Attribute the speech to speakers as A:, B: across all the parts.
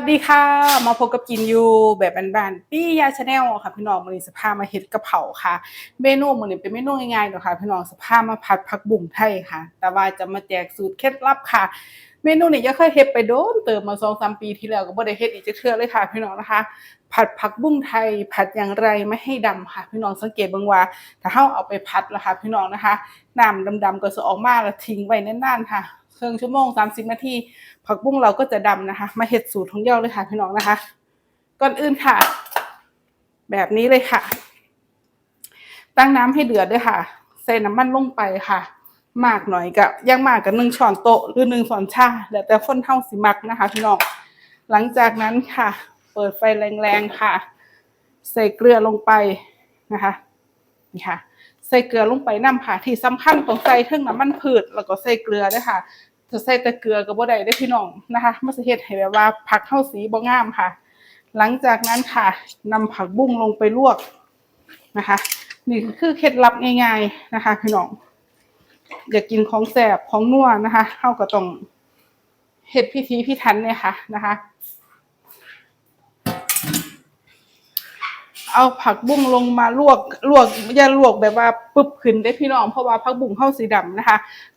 A: วัสดีค่ะ มาพบกับกินยูแบบบ้านๆปี้ยาชาแนลค่ะพี่น้องมื้อนี้สภามาเฮ็ดกระเพราค่ะ เมนูมื้อนี้เป็นเมนูง่ายๆเนาะค่ะพี่น้องสภามาผัดผักบุ้งไทยค่ะ แต่ว่าจะมาแจกสูตรเคล็ดลับค่ะ เมนูนี้ยังเคยเฮ็ดไปโดนเติมมา2-3ปีที่แล้วก็บ่ได้เฮ็ดอีกจักเทื่อเลยค่ะ พี่น้องนะคะ ผัดผักบุ้งไทย ผัดอย่างไรไม่ให้ดำค่ะ พี่น้องสังเกตบิ่งว่า ถ้าเฮาเอาไปผัดล่ะค่ะพี่น้องนะคะน้ำดำๆก็จะออกมาแล้วทิ้งไว้นานๆค่ะ ครึ่งชั่วโมง30นาทีผักบุ้งเราก็จะดำนะคะ มาเห็ดสูตรของเย้าเลยค่ะพี่น้องนะคะ ก่อนอื่นค่ะ แบบนี้เลยค่ะ ตั้งน้ำให้เดือดด้วยค่ะ ใส่น้ำมันลงไปค่ะมากหน่อยกับย่างมากกับหนึ่งช้อนโต๊ะหรือหนึ่งช้อนชาแล้วแต่คนเท่าสิมักนะคะพี่น้องหลังจากนั้นค่ะ เปิดไฟแรงๆค่ะ ใส่เกลือลงไปนะคะนี่ค่ะ ใส่เกลือลงไปน้ำค่ะ ที่สำคัญต้องใส่เครื่องน้ำมันพืชแล้วก็ใส่เกลือด้วยค่ะถ้าใส่แต่เกลือก็บ่ได้ได้พี่น้องนะคะมันสิเฮ็ดให้แบบว่าผักเข้าสีบ่งามค่ะ หลังจากนั้นค่ะนำผักบุ้งลงไปลวกนะคะ นี่คือเคล็ดลับง่ายๆนะคะ พี่น้องอยากกินของแสบของนัวนะคะเฮาก็ต้องเฮ็ดพิธีพิถันเนี่ยค่ะนะคะ เอาผักบุ้งลงมาลวกลวกอย่าลวกแบบว่าปึ๊บขึ้นได้พี่น้องเพราะว่าผักบุ้งเข้าสีดำนะคะ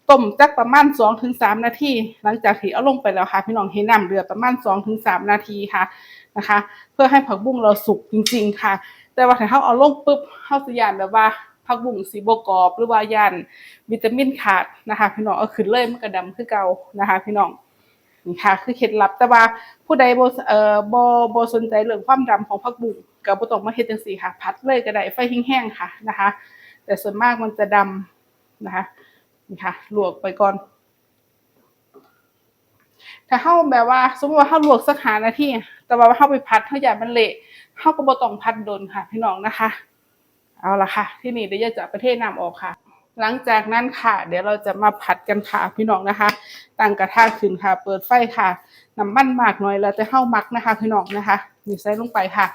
A: ต้มจักประมาณสองถึงสามนาทีหลังจากที่เอาลงไปแล้วค่ะ พี่น้องให้น้ำเดือดประมาณสองถึงสามนาทีค่ะนะคะ เพื่อให้ผักบุ้งเราสุกจริง ๆ ค่ะ แต่ว่าถ้าเขาเอาลงปุ๊บเขาสิยานแบบว่าผักบุ้งสีบกรอบ หรือว่ายานวิตามินขาดนะคะ พี่น้องเอาขึ้นเลยมันก็ดำคือเก่านะคะ พี่น้อง นี่ค่ะคือเคล็ดลับแต่ว่าผู้ใดบ่เอ่อบ่บ่สนใจเรื่องความดำของผักบุ้งก็บ่ต้องมาเฮ็ดจังซี่ค่ะผัดเลยก็ได้ไฟแห้งๆค่ะนะคะ แต่ส่วนมากมันจะดำนะคะนี่ค่ะลวกไปก่อน ถ้าเฮาแบบว่า สมมติว่าเฮาลวกสักหานาทีแต่ว่าเฮาไปพัดเฮาอยากมันเละเฮาก็บ่ต้องพัดโดนค่ะ พี่น้องนะคะ เอาละค่ะ ที่นี่เดี๋ยวจะประเทศน้ำออกค่ะ หลังจากนั้นค่ะ เดี๋ยวเราจะมาผัดกันค่ะพี่น้องนะคะ ตั้งกระทะขึ้นค่ะ เปิดไฟค่ะน้ำมันมากหน่อยแล้วแต่เฮามักนะคะ พี่น้องนะคะนี่ใส่ลงไปค่ะ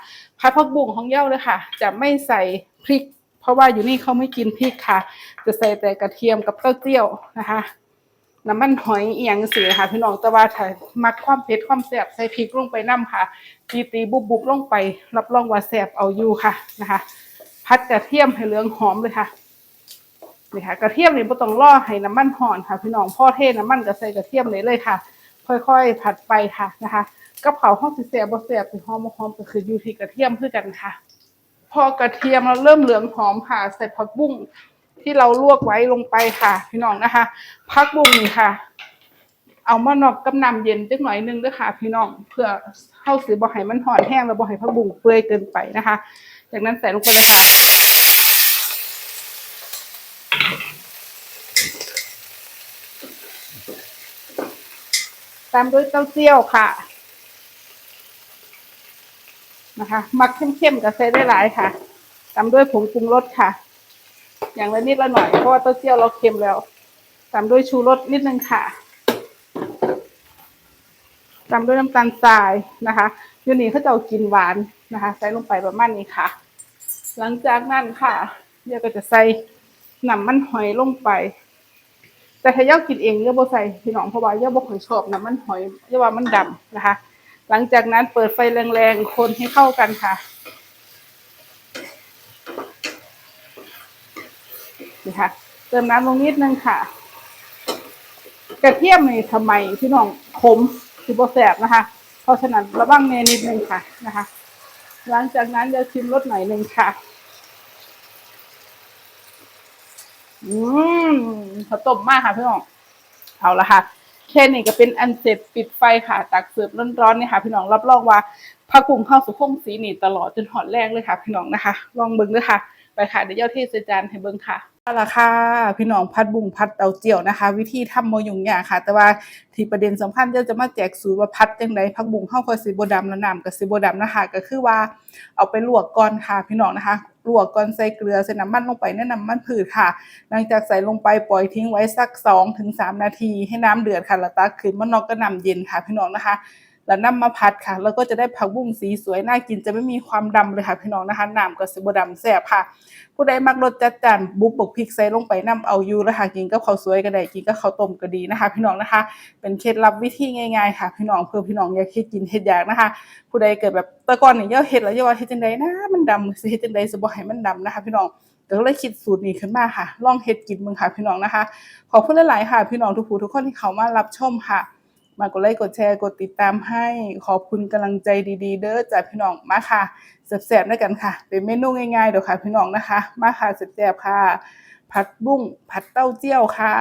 A: ผัดผักบุ้งของเย้าเลยค่ะ จะไม่ใส่พริก เพราะว่าอยู่นี่เขาไม่กินพริกค่ะ จะใส่แต่กระเทียมกับเต้าเจี้ยวนะคะน้ำมันหอยเอียงสีค่ะพี่น้องต่ว่าถ้ามักความเผ็ดความแซบใส่พริกลงไปน้ำค่ะ ตีตีบุบบุบลงไป รับรองว่าแซบเอาอยู่ค่ะนะคะ พัดกระเทียมให้เหลืองหอมเลยค่ะ นี่ค่ะกระเทียมนี่บ่ต้องรอให้น้ำมันหอนค่ะ พี่น้องพ่อเทน้ำมันก็ใส่กระเทียมเลยเลยค่ะ ค่อยๆผัดไปค่ะนะคะกับเผาห้องสิแซ่บบ่แซ่บสิหอมหอมก็คืออยู่ที่กระเทียมคือกันค่ะ พอกระเทียมเราเริ่มเหลืองหอมค่ะใส่ผักบุ้งที่เราลวกไว้ลงไปค่ะ พี่น้องนะคะผักบุ้งนี่ค่ะ เอามานอกกับน้ำเย็นจักหน่อยนึงด้วยค่ะ พี่น้องเพื่อเข้าสือบ่ให้มันห่อนแห้งแล้วบ่ให้ผักบุ้งเปื่อยเกินไปนะคะ จากนั้นใส่ลงไปเลยค่ะ ตามด้วยเต้าเจี้ยวค่ะนะคะมักเข้มๆกับใส่ได้หลายค่ะ ตามด้วยผงปรุงรสค่ะ อย่างละนิดละหน่อยเพราะว่าเต้าเจี้ยวเราเค็มแล้ว ตามด้วยชูรสนิดนึงค่ะ ตามด้วยน้ำตาลทรายนะคะยูนี่เขาจะเอากินหวานนะคะ ใส่ลงไปประมาณนี้ค่ะ หลังจากนั้นค่ะเดี๋ยวก็จะใส่น้ำมันหอยลงไป แต่ถ้าเย่ากินเองเย่าบ่ใส่พี่น้องเพราะว่าเย่าบ่ค่อยชอบน้ำมันหอยเย่าว่ามันดำนะคะ หลังจากนั้นเปิดไฟแรงๆคนให้เข้ากันค่ะนี่ค่ะเติมน้ำลงนิดนึงค่ะ กระเทียมนี่ทำไมพี่น้องขมคือบ่แสบนะคะ เพราะฉะนั้นระวังเนนิดนึงค่ะนะคะ หลังจากนั้นเดี๋ยวชิมรสหน่อยหนึ่งค่ะ อืมข้าวต้มมากค่ะพี่น้องเอาละค่ะ แค่นี้ก็เป็นอันเสร็จปิดไฟค่ะ ตักเสิร์ฟร้อนๆเนี่ยค่ะ พี่น้องรับรองว่าผักกุ้งข้าวสุกคงสีนี่ตลอดจนหอดแรกเลยค่ะ พี่น้องนะคะ ลองเบิ้งด้วยค่ะ ไปค่ะเดี๋ยวเจ้าเทศจานให้เบิ้งค่ะ เอาละค่ะพี่น้องพัดบุ้งพัดเตาเจียวนะคะ วิธีทำโมยุ่งยากค่ะ แต่ว่าที่ประเด็นสำคัญเดี๋ยวจะมาแจกสูตรว่าพัดจังไดผักบุ้งเข้ากับสีโบดำและน้ำกับสีโบดำนะคะ ก็คือว่าเอาไปลวกก่อนค่ะพี่น้องนะคะลวกก่อนใส่เกลือใส่น้ำมันลงไปแนะนำมันผืดค่ะ หลังจากใส่ลงไปปล่อยทิ้งไว้สัก2ถึง3นาทีให้น้ำเดือดค่ะแล้วตักขึ้นมานอกก็นำเย็นค่ะพี่น้องนะคะ แล้วนำมาผัดค่ะ แล้วก็จะได้ผักบุ้งสีสวยน่ากินจะไม่มีความดำเลยค่ะพี่น้องนะคะน้ำก็สิบ่ดำแซ่บค่ะ ผู้ใดมักรสจัดจานบุบบกพริกใส่ลงไปน้ำเอาอยู่แล้วค่ะกินกับข้าวสวยก็ได้กินกับข้าวต้มก็ดีนะคะ พี่น้องนะคะ เป็นเคล็ดลับวิธีง่ายๆ ค่ะ พี่น้องเพื่อพี่น้องอยากเฮ็ดกินเฮ็ดอยากนะคะ ผู้ใดเกิดแบบแต่ก่อนนี่อย่าเฮ็ดแล้วอย่าว่าเฮ็ดจังไดนะมันดำสิเฮ็ดจังไดสิบ่ให้มันดำนะคะ พี่น้องก็เลยคิดสูตรนี้ขึ้นมาค่ะ ลองเฮ็ดกินเบิ่งค่ะพี่น้องนะคะ ขอบคุณหลายๆค่ะ พี่น้องทุกผู้ทุกคนที่เขามารับชมค่ะ มากดไลค์กดแชร์กดติดตามให้ขอบคุณกำลังใจดีๆ เด้อจากพี่น้องมาค่ะแซ่บๆด้วยกันค่ะ เป็นเมนูง่ายๆเดี๋ยวค่ะพี่น้องนะคะ มาค่ะแซ่บๆค่ะ ผัดบุ้งผัดเต้าเจี้ยวค่ะ